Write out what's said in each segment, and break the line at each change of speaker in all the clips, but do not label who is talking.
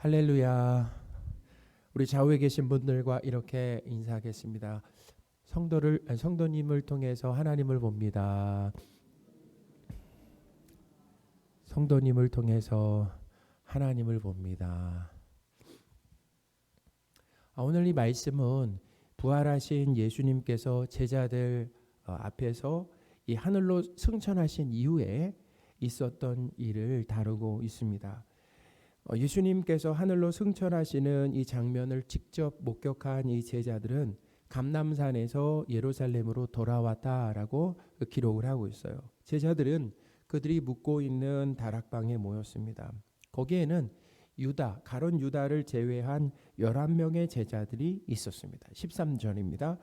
할렐루야. 우리 좌우에 계신 분들과 이렇게 인사하겠습니다. 성도를 성도님을 통해서 하나님을 봅니다. 성도님을 통해서 하나님을 봅니다. 아, 오늘 이 말씀은 부활하신 예수님께서 제자들 어, 앞에서 이 하늘로 승천하신 이후에 있었던 일을 다루고 있습니다. 어, 예수님께서 하늘로 승천하시는 이 장면을 직접 목격한 이 제자들은 감남산에서 예루살렘으로 돌아왔다라고 기록을 하고 있어요. 제자들은 그들이 묵고 있는 다락방에 모였습니다. 거기에는 유다, 가론 유다를 제외한 11명의 제자들이 있었습니다. 13절입니다.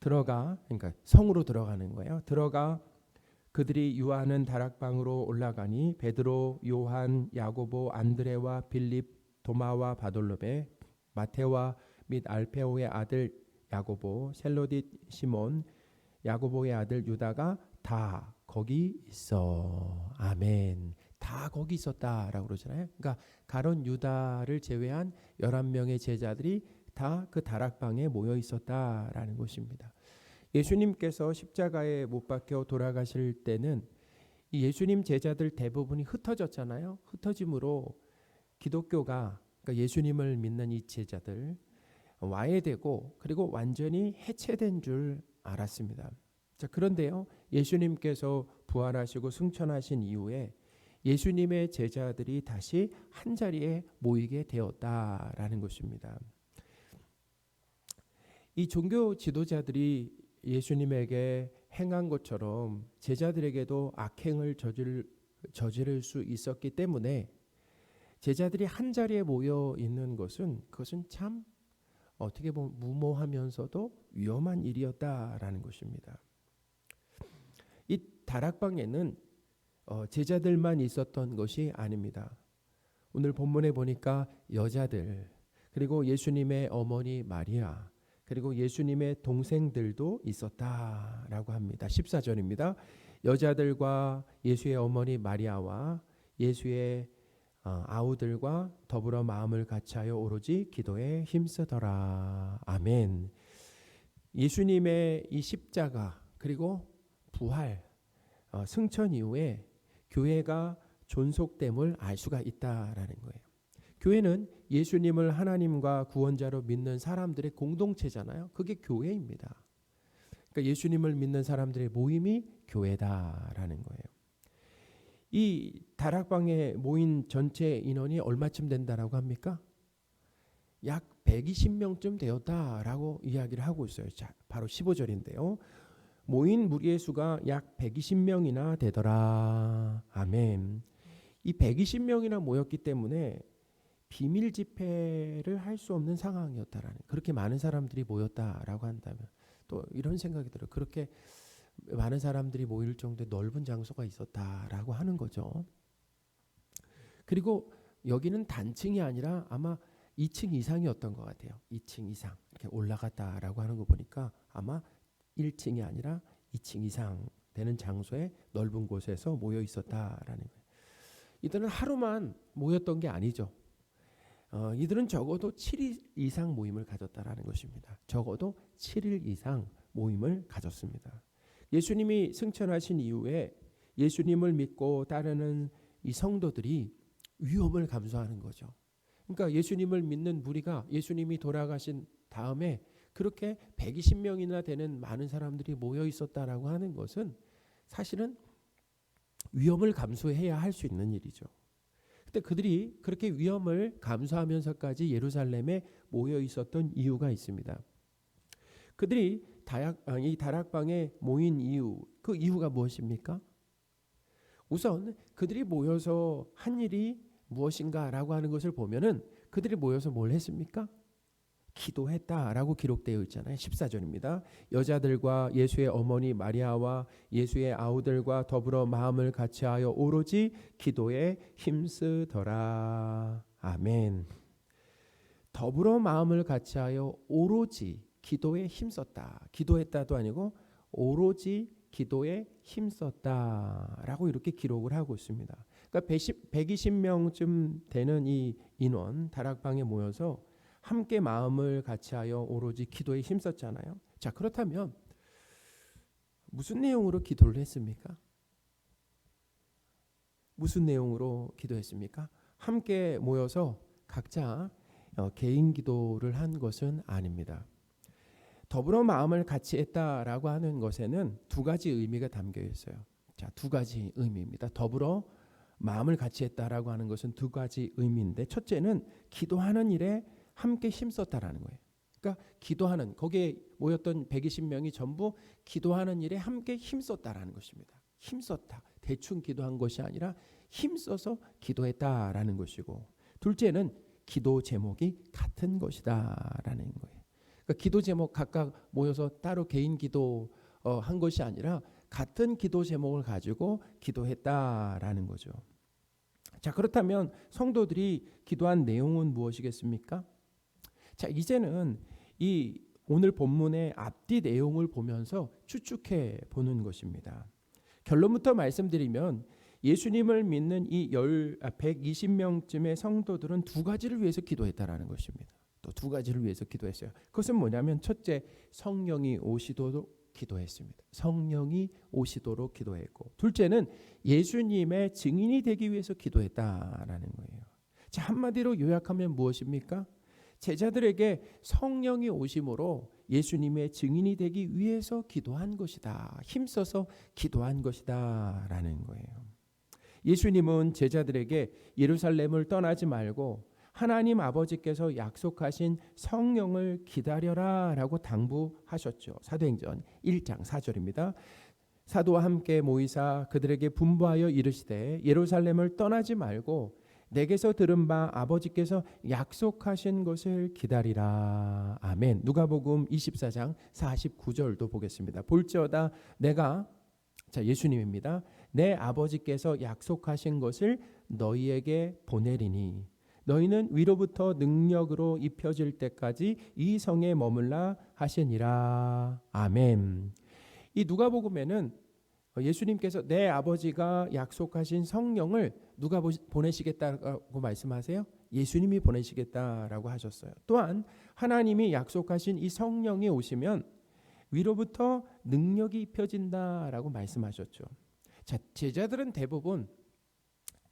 들어가 그러니까 성으로 들어가는 거예요. 들어가 그들이 유하는 다락방으로 올라가니 베드로, 요한, 야고보, 안드레와 빌립, 도마와 바돌로베, 마테와 및 알페오의 아들 야고보, 셀로딧 시몬, 야고보의 아들 유다가 다 거기 있어. 아멘. 다 거기 있었다라고 그러잖아요. 그러니까 가론 유다를 제외한 11명의 제자들이 다 그 다락방에 모여 있었다라는 것입니다. 예수님께서 십자가에 못 박혀 돌아가실 때는 이 예수님 제자들 대부분이 흩어졌잖아요. 흩어짐으로 기독교가 그러니까 예수님을 믿는 이 제자들 와해되고 그리고 완전히 해체된 줄 알았습니다. 자, 그런데요. 예수님께서 부활하시고 승천하신 이후에 예수님의 제자들이 다시 한 자리에 모이게 되었다라는 것입니다. 이 종교 지도자들이 예수님에게 행한 것처럼 제자들에게도 악행을 저질, 저지를 수 있었기 때문에 제자들이 한 자리에 모여 있는 것은 그것은 참 어떻게 보면 무모하면서도 위험한 일이었다라는 것입니다. 이 다락방에는 어, 제자들만 있었던 것이 아닙니다. 오늘 본문에 보니까 여자들 그리고 예수님의 어머니 마리아 그리고 예수님의 동생들도 있었다라고 합니다. 14절입니다. 여자들과 예수의 어머니 마리아와 예수의 어, 아우들과 더불어 마음을 같이하여 오로지 기도에 힘쓰더라. 아멘. 예수님의 이 십자가 그리고 부활 어, 승천 이후에 교회가 존속됨을 알 수가 있다라는 거예요. 교회는 예수님을 하나님과 구원자로 믿는 사람들의 공동체잖아요. 그게 교회입니다. 그러니까 예수님을 믿는 사람들의 모임이 교회다라는 거예요. 이 다락방에 모인 전체 인원이 얼마쯤 된다라고 합니까? 약 120명쯤 되었다라고 이야기를 하고 있어요. 자, 바로 15절인데요. 모인 무리의 수가 약 120명이나 되더라. 아멘. 이 120명이나 모였기 때문에 비밀 집회를 할 수 없는 상황이었다라는 그렇게 많은 사람들이 모였다라고 한다면 또 이런 생각이 들어요. 그렇게 많은 사람들이 모일 정도의 넓은 장소가 있었다라고 하는 거죠. 그리고 여기는 단층이 아니라 아마 2층 이상이었던 것 같아요. 2층 이상 이렇게 올라갔다라고 하는 거 보니까 아마 1층이 아니라 2층 이상 되는 장소에 넓은 곳에서 모여 있었다라는 거예요. 이들은 하루만 모였던 게 아니죠. 어, 이들은 적어도 7일 이상 모임을 가졌다라는 것입니다. 적어도 7일 이상 모임을 가졌습니다. 예수님이 승천하신 이후에 예수님을 믿고 따르는 이 성도들이 위험을 감수하는 거죠. 그러니까 예수님을 믿는 무리가 예수님이 돌아가신 다음에 그렇게 120명이나 되는 많은 사람들이 모여 있었다라고 하는 것은 사실은 위험을 감수해야 할 수 있는 일이죠. 근데 그들이 그렇게 위험을 감수하면서까지 예루살렘에 모여 있었던 이유가 있습니다. 그들이 다약, 아, 이 다락방에 모인 이유, 그 이유가 무엇입니까? 우선 그들이 모여서 한 일이 무엇인가라고 하는 것을 보면은 그들이 모여서 뭘 했습니까? 기도했다라고 기록되어 있잖아요. 14절입니다. 여자들과 예수의 어머니 마리아와 예수의 아우들과 더불어 마음을 같이하여 오로지 기도에 힘쓰더라. 아멘. 더불어 마음을 같이하여 오로지 기도에 힘썼다. 기도했다도 아니고 오로지 기도에 힘썼다라고 이렇게 기록을 하고 있습니다. 그러니까 120명쯤 되는 이 인원 다락방에 모여서 함께 마음을 같이하여 오로지 기도에 힘썼잖아요. 자 그렇다면 무슨 내용으로 기도를 했습니까? 무슨 내용으로 기도했습니까? 함께 모여서 각자 어, 개인 기도를 한 것은 아닙니다. 더불어 마음을 같이 했다라고 하는 것에는 두 가지 의미가 담겨 있어요. 자, 두 가지 의미입니다. 더불어 마음을 같이 했다라고 하는 것은 두 가지 의미인데 첫째는 기도하는 일에 함께 힘썼다라는 거예요. 그러니까 기도하는 거기에 모였던 120명이 전부 기도하는 일에 함께 힘썼다라는 것입니다. 힘썼다. 대충 기도한 것이 아니라 힘써서 기도했다라는 것이고 둘째는 기도 제목이 같은 것이다라는 거예요. 그러니까 기도 제목 각각 모여서 따로 개인 기도 어, 한 것이 아니라 같은 기도 제목을 가지고 기도했다라는 거죠. 자 그렇다면 성도들이 기도한 내용은 무엇이겠습니까? 자 이제는 이 오늘 본문의 앞뒤 내용을 보면서 추측해 보는 것입니다. 결론부터 말씀드리면 예수님을 믿는 이 열, 120명쯤의 아, 성도들은 두 가지를 위해서 기도했다라는 것입니다. 또 두 가지를 위해서 기도했어요. 그것은 뭐냐면 첫째 성령이 오시도록 기도했습니다. 성령이 오시도록 기도했고 둘째는 예수님의 증인이 되기 위해서 기도했다라는 거예요. 자 한마디로 요약하면 무엇입니까? 제자들에게 성령이 오심으로 예수님의 증인이 되기 위해서 기도한 것이다. 힘써서 기도한 것이다 라는 거예요. 예수님은 제자들에게 예루살렘을 떠나지 말고 하나님 아버지께서 약속하신 성령을 기다려라 라고 당부하셨죠. 사도행전 1장 4절입니다. 사도와 함께 모이사 그들에게 분부하여 이르시되 예루살렘을 떠나지 말고 내게서 들은 바 아버지께서 약속하신 것을 기다리라. 아멘. 누가복음 24장 49절도 보겠습니다. 볼지어다 내가 자 예수님입니다. 내 아버지께서 약속하신 것을 너희에게 보내리니 너희는 위로부터 능력으로 입혀질 때까지 이 성에 머물라 하시니라. 아멘. 이 누가복음에는 예수님께서 내 아버지가 약속하신 성령을 누가 보내시겠다고 말씀하세요? 예수님이 보내시겠다라고 하셨어요. 또한 하나님이 약속하신 이 성령이 오시면 위로부터 능력이 입혀진다라고 말씀하셨죠. 자, 제자들은 대부분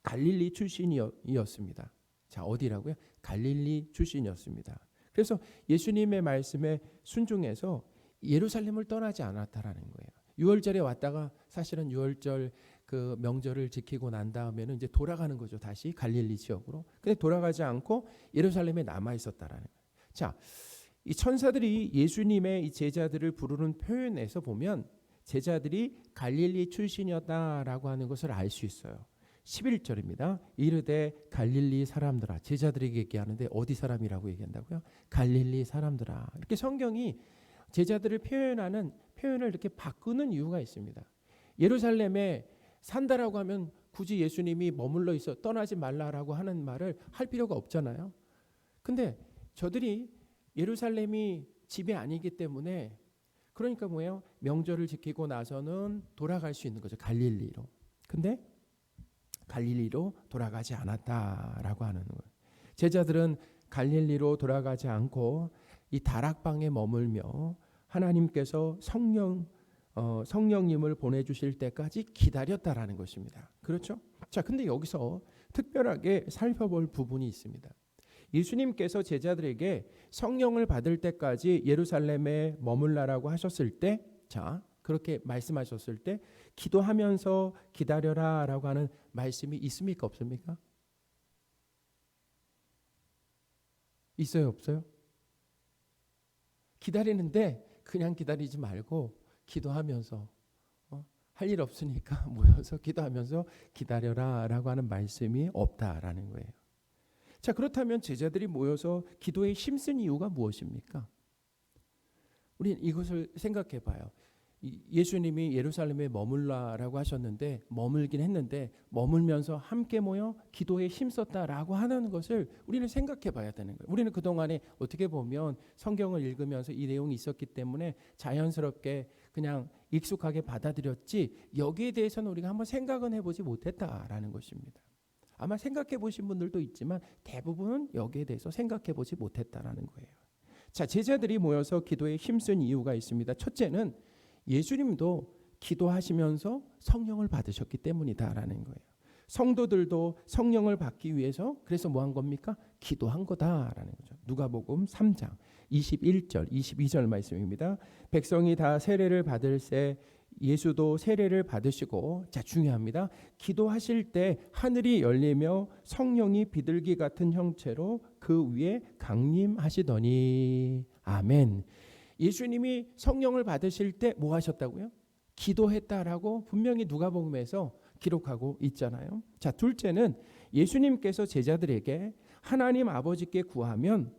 갈릴리 출신이었습니다. 자, 어디라고요? 갈릴리 출신이었습니다. 그래서 예수님의 말씀에 순종해서 예루살렘을 떠나지 않았다라는 거예요. 6월절에 왔다가 사실은 6월절 그 명절을 지키고 난 다음에는 이제 돌아가는 거죠. 다시 갈릴리 지역으로. 근데 돌아가지 않고 예루살렘에 남아 있었다라는 거예요. 자, 이 천사들이 예수님의 이 제자들을 부르는 표현에서 보면 제자들이 갈릴리 출신이었다라고 하는 것을 알 수 있어요. 11절입니다. 이르되 갈릴리 사람들아 제자들에게 얘기하는데 어디 사람이라고 얘기한다고요? 갈릴리 사람들아. 이렇게 성경이 제자들을 표현하는 표현을 이렇게 바꾸는 이유가 있습니다. 예루살렘에 산다라고 하면 굳이 예수님이 머물러 있어 떠나지 말라라고 하는 말을 할 필요가 없잖아요. 근데 저들이 예루살렘이 집이 아니기 때문에 그러니까 뭐예요? 명절을 지키고 나서는 돌아갈 수 있는 거죠. 갈릴리로. 근데 갈릴리로 돌아가지 않았다라고 하는 거예요. 제자들은 갈릴리로 돌아가지 않고 이 다락방에 머물며 하나님께서 성령 어, 성령님을 보내주실 때까지 기다렸다라는 것입니다. 그렇죠? 자, 근데 여기서 특별하게 살펴볼 부분이 있습니다. 예수님께서 제자들에게 성령을 받을 때까지 예루살렘에 머물라라고 하셨을 때, 자, 그렇게 말씀하셨을 때, 기도하면서 기다려라라고 하는 말씀이 있습니까? 없습니까? 있어요? 없어요? 기다리는데 그냥 기다리지 말고 기도하면서 어? 할일 없으니까 모여서 기도하면서 기다려라라고 하는 말씀이 없다라는 거예요. 자, 그렇다면 제자들이 모여서 기도에 힘쓴 이유가 무엇입니까? 우리는 이것을 생각해 봐요. 예수님이 예루살렘에 머물라라고 하셨는데 머물긴 했는데 머물면서 함께 모여 기도에 힘썼다라고 하는 것을 우리는 생각해 봐야 되는 거예요. 우리는 그동안에 어떻게 보면 성경을 읽으면서 이 내용이 있었기 때문에 자연스럽게 그냥 익숙하게 받아들였지 여기에 대해서는 우리가 한번 생각은 해보지 못했다라는 것입니다. 아마 생각해 보신 분들도 있지만 대부분은 여기에 대해서 생각해 보지 못했다라는 거예요. 자, 제자들이 모여서 기도에 힘쓴 이유가 있습니다. 첫째는 예수님도 기도하시면서 성령을 받으셨기 때문이다라는 거예요. 성도들도 성령을 받기 위해서 그래서 뭐 한 겁니까? 기도한 거다라는 거죠. 누가복음 3장 21절, 22절 말씀입니다. 백성이 다 세례를 받을새 예수도 세례를 받으시고 자 중요합니다. 기도하실 때 하늘이 열리며 성령이 비둘기 같은 형체로 그 위에 강림하시더니 아멘. 예수님이 성령을 받으실 때 뭐 하셨다고요? 기도했다라고 분명히 누가복음에서 기록하고 있잖아요. 자, 둘째는 예수님께서 제자들에게 하나님 아버지께 구하면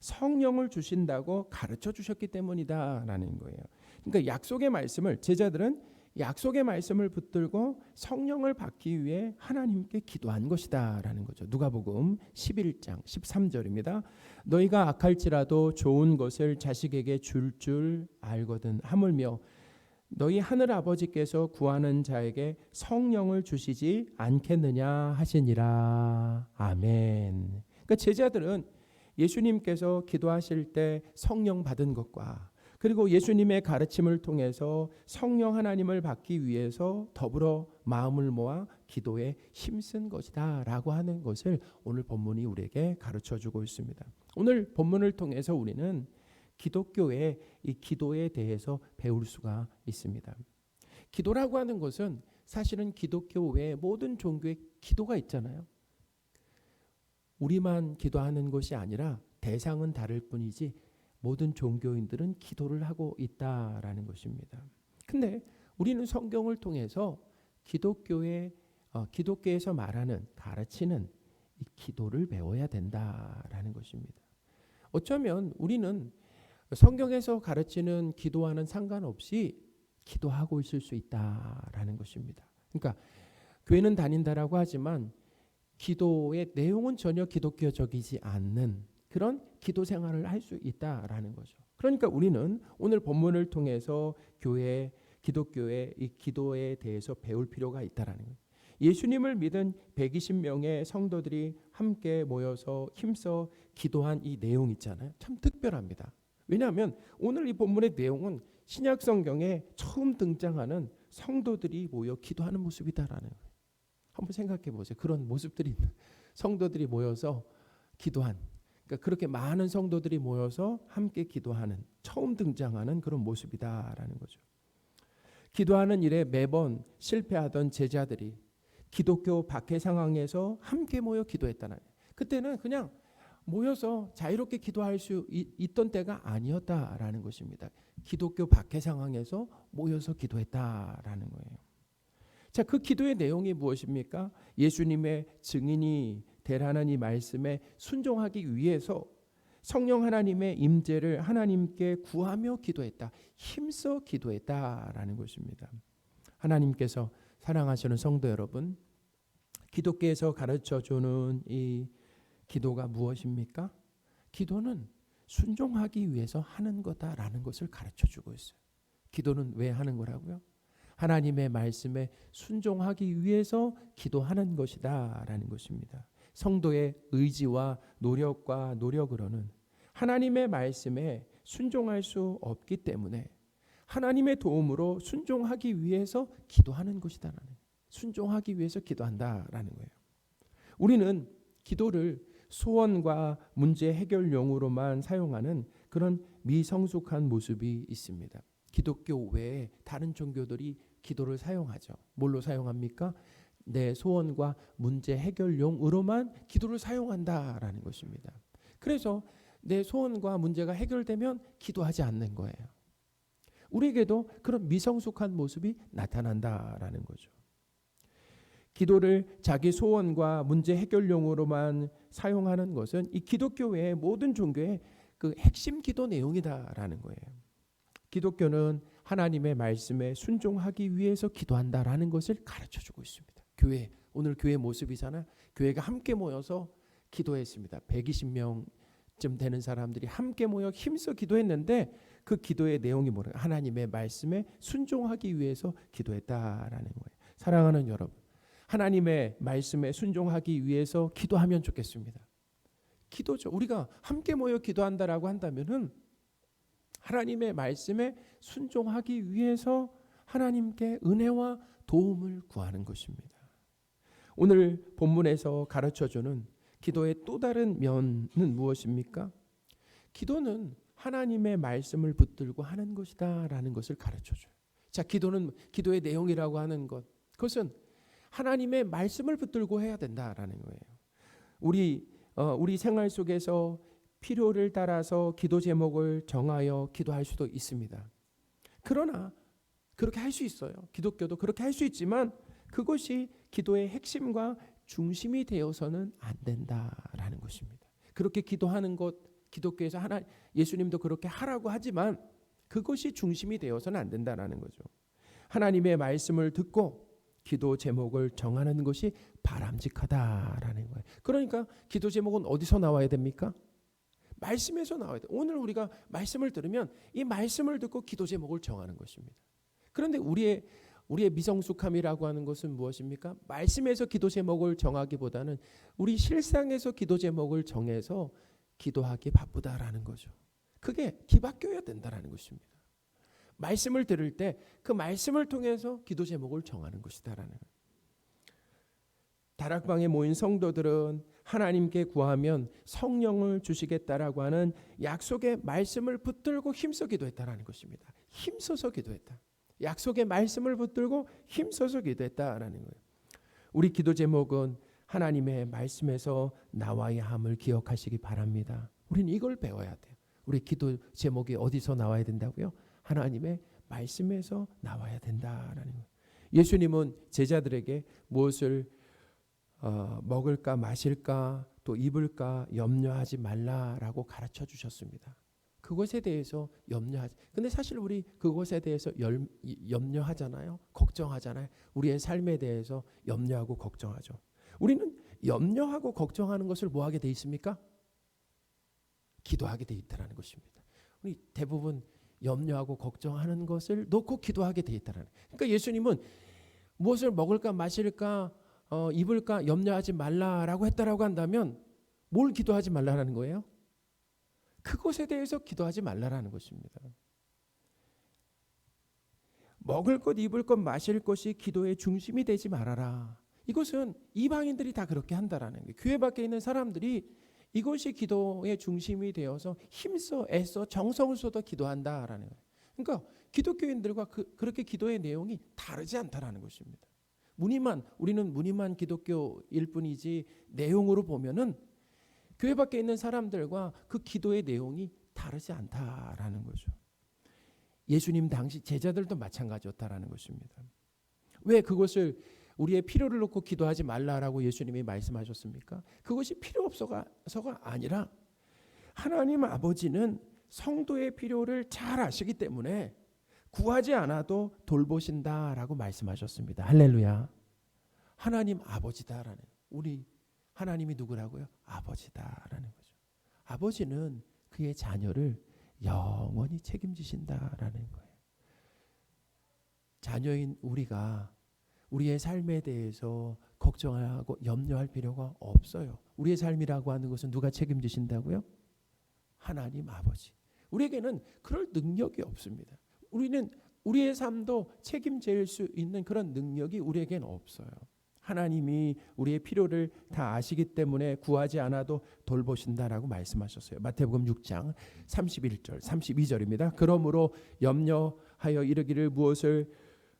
성령을 주신다고 가르쳐 주셨기 때문이다라는 거예요. 그러니까 약속의 말씀을 제자들은 약속의 말씀을 붙들고 성령을 받기 위해 하나님께 기도한 것이다라는 거죠. 누가복음 11장 13절입니다. 너희가 악할지라도 좋은 것을 자식에게 줄줄 알거든 하물며 너희 하늘 아버지께서 구하는 자에게 성령을 주시지 않겠느냐 하시니라. 아멘. 그러니까 제자들은 예수님께서 기도하실 때 성령 받은 것과 그리고 예수님의 가르침을 통해서 성령 하나님을 받기 위해서 더불어 마음을 모아 기도에 힘쓴 것이다 라고 하는 것을 오늘 본문이 우리에게 가르쳐 주고 있습니다. 오늘 본문을 통해서 우리는 기독교의 이 기도에 대해서 배울 수가 있습니다. 기도라고 하는 것은 사실은 기독교 외에 모든 종교의 기도가 있잖아요. 우리만 기도하는 것이 아니라 대상은 다를 뿐이지 모든 종교인들은 기도를 하고 있다라는 것입니다. 근데 우리는 성경을 통해서 기독교의 어, 기독교에서 말하는 가르치는 이 기도를 배워야 된다라는 것입니다. 어쩌면 우리는 성경에서 가르치는 기도와는 상관없이 기도하고 있을 수 있다라는 것입니다. 그러니까 교회는 다닌다라고 하지만 기도의 내용은 전혀 기독교적이지 않는 그런 기도 생활을 할 수 있다라는 거죠. 그러니까 우리는 오늘 본문을 통해서 교회 기독교의 이 기도에 대해서 배울 필요가 있다라는 거예요. 예수님을 믿은 120명의 성도들이 함께 모여서 힘써 기도한 이 내용 있잖아요. 참 특별합니다. 왜냐하면 오늘 이 본문의 내용은 신약 성경에 처음 등장하는 성도들이 모여 기도하는 모습이다라는 거예요. 한번 생각해 보세요. 그런 모습들이 성도들이 모여서 기도한 그러니까 그렇게 많은 성도들이 모여서 함께 기도하는 처음 등장하는 그런 모습이다라는 거죠. 기도하는 일에 매번 실패하던 제자들이 기독교 박해 상황에서 함께 모여 기도했다는 그때는 그냥 모여서 자유롭게 기도할 수 있던 때가 아니었다라는 것입니다. 기독교 박해 상황에서 모여서 기도했다라는 거예요. 자, 그 기도의 내용이 무엇입니까? 예수님의 증인이 되라는 이 말씀에 순종하기 위해서 성령 하나님의 임재를 하나님께 구하며 기도했다. 힘써 기도했다라는 것입니다. 하나님께서 사랑하시는 성도 여러분, 기독교에서 가르쳐 주는 이 기도가 무엇입니까? 기도는 순종하기 위해서 하는 거다라는 것을 가르쳐 주고 있어요. 기도는 왜 하는 거라고요? 하나님의 말씀에 순종하기 위해서 기도하는 것이다라는 것입니다. 성도의 의지와 노력과 노력으로는 하나님의 말씀에 순종할 수 없기 때문에 하나님의 도움으로 순종하기 위해서 기도하는 것이다라는 순종하기 위해서 기도한다라는 거예요. 우리는 기도를 소원과 문제 해결용으로만 사용하는 그런 미성숙한 모습이 있습니다. 기독교 외에 다른 종교들이 기도를 사용하죠. 뭘로 사용합니까? 내 소원과 문제 해결용으로만 기도를 사용한다라는 것입니다. 그래서 내 소원과 문제가 해결되면 기도하지 않는 거예요. 우리에게도 그런 미성숙한 모습이 나타난다라는 거죠. 기도를 자기 소원과 문제 해결용으로만 사용하는 것은 이 기독교 외의 모든 종교의 그 핵심 기도 내용이다라는 거예요. 기독교는 하나님의 말씀에 순종하기 위해서 기도한다라는 것을 가르쳐 주고 있습니다. 교회 오늘 교회 모습이잖아. 교회가 함께 모여서 기도했습니다. 120명 좀 되는 사람들이 함께 모여 힘써 기도했는데 그 기도의 내용이 뭐냐? 하나님의 말씀에 순종하기 위해서 기도했다라는 거예요. 사랑하는 여러분, 하나님의 말씀에 순종하기 위해서 기도하면 좋겠습니다. 기도죠. 우리가 함께 모여 기도한다라고 한다면은 하나님의 말씀에 순종하기 위해서 하나님께 은혜와 도움을 구하는 것입니다. 오늘 본문에서 가르쳐 주는 기도의 또 다른 면은 무엇입니까? 기도는 하나님의 말씀을 붙들고 하는 것이다라는 것을 가르쳐 줘요. 자, 기도는 기도의 내용이라고 하는 것. 그것은 하나님의 말씀을 붙들고 해야 된다라는 거예요. 우리 어, 우리 생활 속에서 필요를 따라서 기도 제목을 정하여 기도할 수도 있습니다. 그러나 그렇게 할 수 있어요. 기독교도 그렇게 할 수 있지만 그것이 기도의 핵심과 중심이 되어서는 안 된다라는 것입니다. 그렇게 기도하는 것 기독교에서 하나 예수님도 그렇게 하라고 하지만 그것이 중심이 되어서는 안 된다라는 거죠. 하나님의 말씀을 듣고 기도 제목을 정하는 것이 바람직하다라는 거예요. 그러니까 기도 제목은 어디서 나와야 됩니까? 말씀에서 나와야 돼. 오늘 우리가 말씀을 들으면 이 말씀을 듣고 기도 제목을 정하는 것입니다. 그런데 우리의 우리의 미성숙함이라고 하는 것은 무엇입니까? 말씀에서 기도 제목을 정하기보다는 우리 실상에서 기도 제목을 정해서 기도하기 바쁘다라는 거죠. 그게 기바뀌어야 된다라는 것입니다. 말씀을 들을 때 그 말씀을 통해서 기도 제목을 정하는 것이다라는 거예요. 다락방에 모인 성도들은 하나님께 구하면 성령을 주시겠다라고 하는 약속의 말씀을 붙들고 힘써 기도했다라는 것입니다. 힘써서 기도했다. 약속의 말씀을 붙들고 힘써서 기도했다라는 거예요. 우리 기도 제목은 하나님의 말씀에서 나와야 함을 기억하시기 바랍니다. 우리는 이걸 배워야 돼요. 우리 기도 제목이 어디서 나와야 된다고요? 하나님의 말씀에서 나와야 된다라는 거예요. 예수님은 제자들에게 무엇을 어, 먹을까 마실까 또 입을까 염려하지 말라라고 가르쳐 주셨습니다. 그것에 대해서 염려하지. 근데 사실 우리 그것에 대해서 열, 염려하잖아요. 걱정하잖아요. 우리의 삶에 대해서 염려하고 걱정하죠. 우리는 염려하고 걱정하는 것을 뭐 하게 돼 있습니까? 기도하게 돼 있다라는 것입니다. 우리 대부분 염려하고 걱정하는 것을 놓고 기도하게 돼 있다라는. 그러니까 예수님은 무엇을 먹을까 마실까 어, 입을까 염려하지 말라라고 했다라고 한다면 뭘 기도하지 말라라는 거예요? 그것에 대해서 기도하지 말라라는 것입니다. 먹을 것, 입을 것, 마실 것이 기도의 중심이 되지 말아라. 이것은 이방인들이 다 그렇게 한다라는 거예요. 교회 밖에 있는 사람들이 이것이 기도의 중심이 되어서 힘써 애써 정성을 쏟아 기도한다라는 거예요. 그러니까 기독교인들과 그, 그렇게 기도의 내용이 다르지 않다라는 것입니다. 무늬만 우리는 무늬만 기독교일 뿐이지 내용으로 보면은 교회 밖에 있는 사람들과 그 기도의 내용이 다르지 않다라는 거죠. 예수님 당시 제자들도 마찬가지였다라는 것입니다. 왜 그것을 우리의 필요를 놓고 기도하지 말라라고 예수님이 말씀하셨습니까? 그것이 필요 없어서가 아니라 하나님 아버지는 성도의 필요를 잘 아시기 때문에 구하지 않아도 돌보신다라고 말씀하셨습니다. 할렐루야. 하나님 아버지다라는 우리 하나님이 누구라고요? 아버지다라는 거죠. 아버지는 그의 자녀를 영원히 책임지신다라는 거예요. 자녀인 우리가 우리의 삶에 대해서 걱정하고 염려할 필요가 없어요. 우리의 삶이라고 하는 것은 누가 책임지신다고요? 하나님 아버지. 우리에게는 그럴 능력이 없습니다. 우리는 우리의 삶도 책임질 수 있는 그런 능력이 우리에게는 없어요. 하나님이 우리의 필요를 다 아시기 때문에 구하지 않아도 돌보신다라고 말씀하셨어요. 마태복음 6장 31절, 32절입니다. 그러므로 염려하여 이르기를 무엇을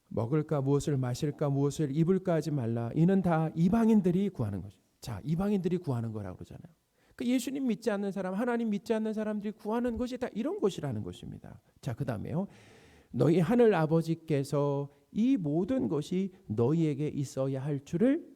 먹을까 무엇을 마실까 무엇을 입을까 하지 말라. 이는 다 이방인들이 구하는 거죠. 자, 이방인들이 구하는 거라고 그러잖아요. 그 예수님 믿지 않는 사람, 하나님 믿지 않는 사람들이 구하는 것이 다 이런 것이라는 것입니다. 자, 그 다음에요. 너희 하늘 아버지께서 이 모든 것이 너희에게 있어야 할 줄을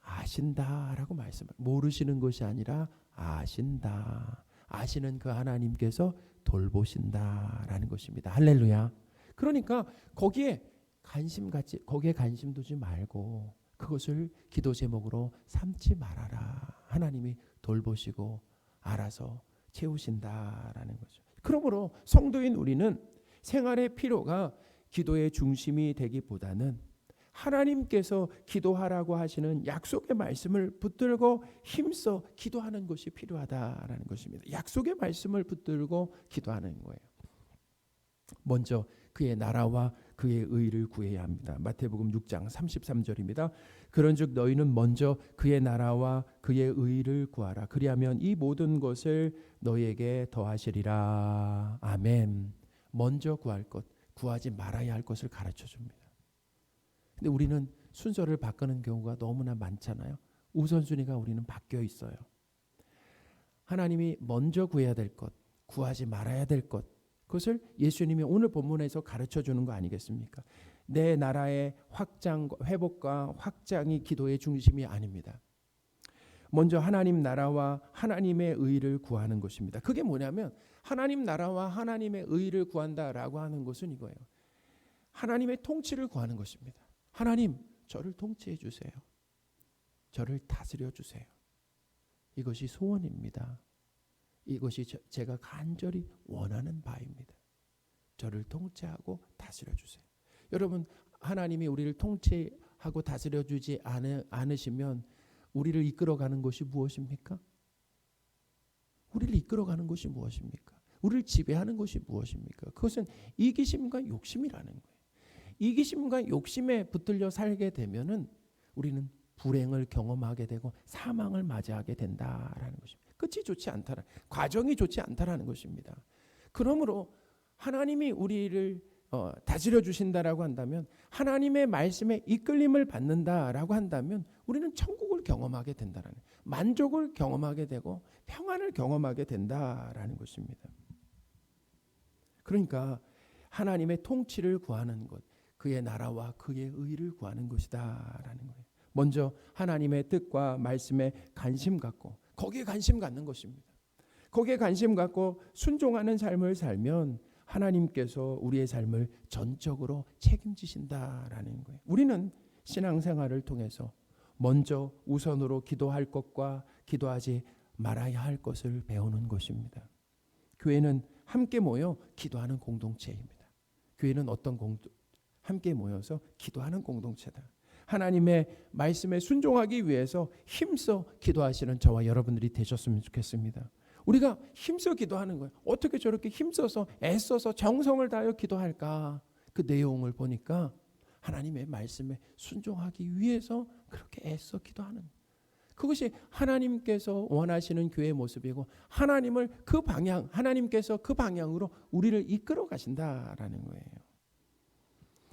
아신다라고 말씀. 모르시는 것이 아니라 아신다. 아시는 그 하나님께서 돌보신다라는 것입니다. 할렐루야. 그러니까 거기에 관심 갖지 거기에 관심 두지 말고 그것을 기도 제목으로 삼지 말아라. 하나님이 돌보시고 알아서 채우신다라는 거죠. 그러므로 성도인 우리는 생활의 필요가 기도의 중심이 되기보다는 하나님께서 기도하라고 하시는 약속의 말씀을 붙들고 힘써 기도하는 것이 필요하다라는 것입니다. 약속의 말씀을 붙들고 기도하는 거예요. 먼저 그의 나라와 그의 의를 구해야 합니다. 마태복음 6장 33절입니다. 그런즉 너희는 먼저 그의 나라와 그의 의를 구하라. 그리하면 이 모든 것을 너희에게 더하시리라. 아멘. 먼저 구할 것, 구하지 말아야 할 것을 가르쳐 줍니다. 근데 우리는 순서를 바꾸는 경우가 너무나 많잖아요. 우선순위가 우리는 바뀌어 있어요. 하나님이 먼저 구해야 될 것, 구하지 말아야 될 것, 그것을 예수님이 오늘 본문에서 가르쳐 주는 거 아니겠습니까? 내 나라의 확장, 회복과 확장이 기도의 중심이 아닙니다. 먼저 하나님 나라와 하나님의 의를 구하는 것입니다. 그게 뭐냐면 하나님 나라와 하나님의 의를 구한다라고 하는 것은 이거예요. 하나님의 통치를 구하는 것입니다. 하나님, 저를 통치해 주세요. 저를 다스려 주세요. 이것이 소원입니다. 이것이 저, 제가 간절히 원하는 바입니다. 저를 통치하고 다스려 주세요. 여러분, 하나님이 우리를 통치하고 다스려 주지 않으시면 우리를 이끌어가는 것이 무엇입니까? 우리를 이끌어가는 것이 무엇입니까? 우리를 지배하는 것이 무엇입니까? 그것은 이기심과 욕심이라는 거예요. 이기심과 욕심에 붙들려 살게 되면은 우리는 불행을 경험하게 되고 사망을 맞이하게 된다라는 것입니다. 끝이 좋지 않다라 과정이 좋지 않다라는 것입니다. 그러므로 하나님이 우리를 어, 다스려 주신다라고 한다면 하나님의 말씀에 이끌림을 받는다라고 한다면 우리는 천국을 경험하게 된다라는 만족을 경험하게 되고 평안을 경험하게 된다라는 것입니다. 그러니까 하나님의 통치를 구하는 것, 그의 나라와 그의 의를 구하는 것이다라는 거예요. 먼저 하나님의 뜻과 말씀에 관심 갖고 거기에 관심 갖는 것입니다. 거기에 관심 갖고 순종하는 삶을 살면 하나님께서 우리의 삶을 전적으로 책임지신다라는 거예요. 우리는 신앙생활을 통해서 먼저 우선으로 기도할 것과 기도하지 말아야 할 것을 배우는 것입니다. 교회는 함께 모여 기도하는 공동체입니다. 교회는 어떤 공동 함께 모여서 기도하는 공동체다. 하나님의 말씀에 순종하기 위해서 힘써 기도하시는 저와 여러분들이 되셨으면 좋겠습니다. 우리가 힘써 기도하는 거예요. 어떻게 저렇게 힘써서 애써서 정성을 다하여 기도할까? 그 내용을 보니까 하나님의 말씀에 순종하기 위해서 그렇게 애써 기도하는 그것이 하나님께서 원하시는 교회의 모습이고 하나님을 그 방향 하나님께서 그 방향으로 우리를 이끌어 가신다라는 거예요.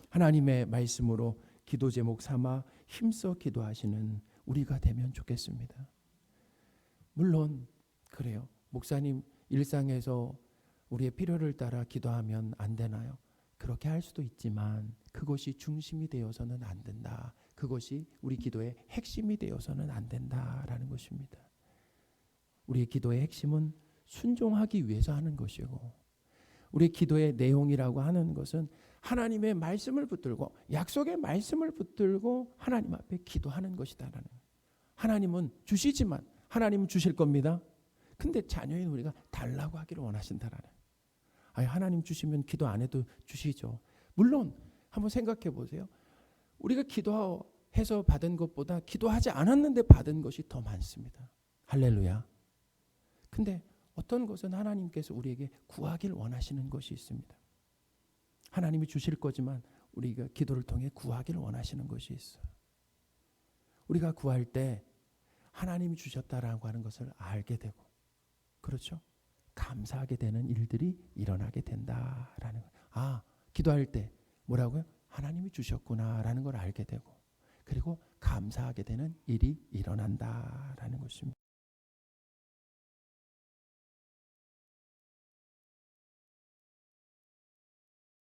하나님의 말씀으로 기도 제목 삼아 힘써 기도하시는 우리가 되면 좋겠습니다. 물론 그래요. 목사님 일상에서 우리의 필요를 따라 기도하면 안 되나요? 그렇게 할 수도 있지만 그것이 중심이 되어서는 안 된다. 그것이 우리 기도의 핵심이 되어서는 안 된다라는 것입니다. 우리의 기도의 핵심은 순종하기 위해서 하는 것이고 우리 기도의 내용이라고 하는 것은 하나님의 말씀을 붙들고 약속의 말씀을 붙들고 하나님 앞에 기도하는 것이다라는 하나님은 주시지만 하나님은 주실 겁니다. 근데 자녀인 우리가 달라고 하기를 원하신다라는. 아니 하나님 주시면 기도 안 해도 주시죠. 물론 한번 생각해 보세요. 우리가 기도해서 받은 것보다 기도하지 않았는데 받은 것이 더 많습니다. 할렐루야. 근데 어떤 것은 하나님께서 우리에게 구하길 원하시는 것이 있습니다. 하나님이 주실 거지만 우리가 기도를 통해 구하기를 원하시는 것이 있어요. 우리가 구할 때 하나님이 주셨다라고 하는 것을 알게 되고 그렇죠? 감사하게 되는 일들이 일어나게 된다라는 거. 아, 기도할 때 뭐라고요? 하나님이 주셨구나라는 걸 알게 되고 그리고 감사하게 되는 일이 일어난다라는 것입니다.